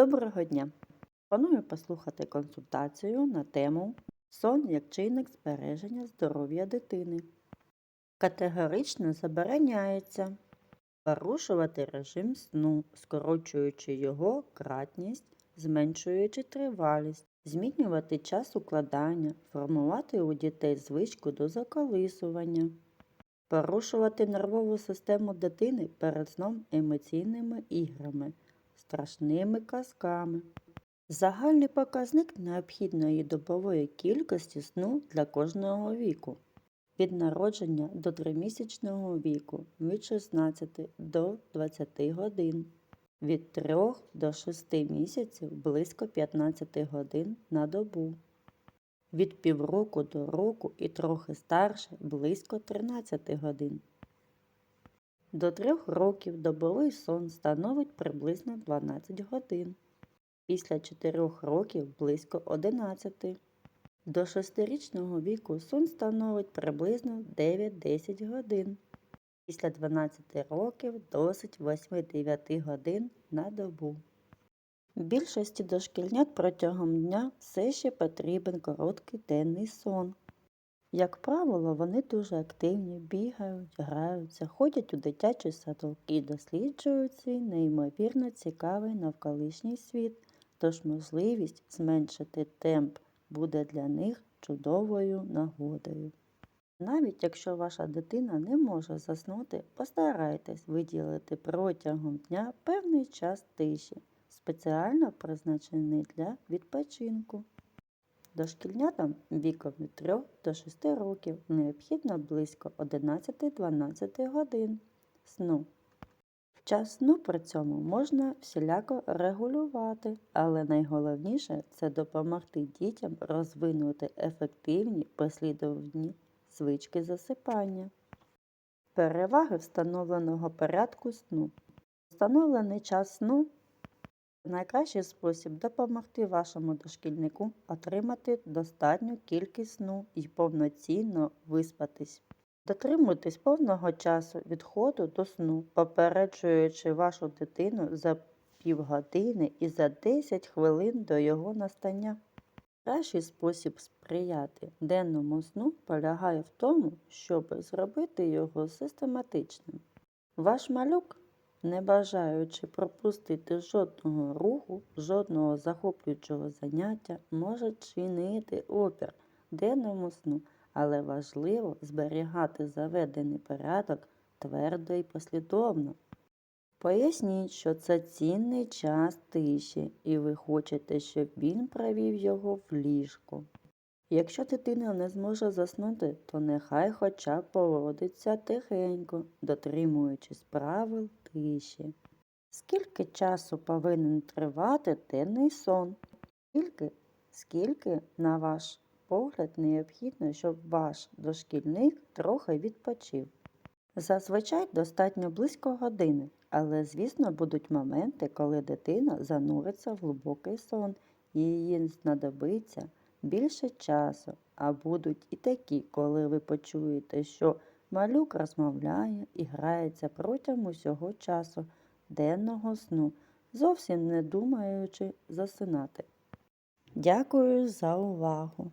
Доброго дня! Пропоную послухати консультацію на тему Сон як чинник збереження здоров'я дитини. Категорично забороняється порушувати режим сну, скорочуючи його кратність, зменшуючи тривалість, змінювати час укладання, формувати у дітей звичку до заколисування, порушувати нервову систему дитини перед сном емоційними іграми, страшними казками. Загальний показник необхідної добової кількості сну для кожного віку. Від народження до тримісячного віку від 16 до 20 годин. Від 3 до 6 місяців близько 15 годин на добу. Від півроку до року і трохи старше близько 13 годин. До 3 років добовий сон становить приблизно 12 годин. Після 4 років близько 11. До 6-річного віку сон становить приблизно 9-10 годин. Після 12 років досить 8-9 годин на добу. Більшості дошкільнят протягом дня все ще потрібен короткий денний сон. Як правило, вони дуже активні, бігають, граються, ходять у дитячий садок і досліджують свій неймовірно цікавий навколишній світ, тож можливість зменшити темп буде для них чудовою нагодою. Навіть якщо ваша дитина не може заснути, постарайтесь виділити протягом дня певний час тиші, спеціально призначений для відпочинку. Дошкільнятам віком від 3 до 6 років необхідно близько 11-12 годин сну. Час сну при цьому можна всіляко регулювати, але найголовніше це допомогти дітям розвинути ефективні послідовні звички засипання. Переваги встановленого порядку сну. Встановлений час сну найкращий спосіб допомогти вашому дошкільнику отримати достатню кількість сну і повноцінно виспатись. Дотримуйтесь повного часу відходу до сну, попереджуючи вашу дитину за півгодини і за 10 хвилин до його настання. Кращий спосіб сприяти денному сну полягає в тому, щоб зробити його систематичним. Ваш малюк, не бажаючи пропустити жодного руху, жодного захоплюючого заняття, може чинити опір денному сну, але важливо зберігати заведений порядок твердо і послідовно. Поясніть, що це цінний час тиші, і ви хочете, щоб він провів його в ліжку. Якщо дитина не зможе заснути, то нехай хоча б поводиться тихенько, дотримуючись правил тиші. Скільки часу повинен тривати денний сон? Скільки, скільки, на ваш погляд, необхідно, щоб ваш дошкільник трохи відпочив? Зазвичай достатньо близько години, але, звісно, будуть моменти, коли дитина зануриться в глибокий сон і їй знадобиться більше часу, а будуть і такі, коли ви почуєте, що малюк розмовляє і грається протягом усього часу денного сну, зовсім не думаючи засинати. Дякую за увагу!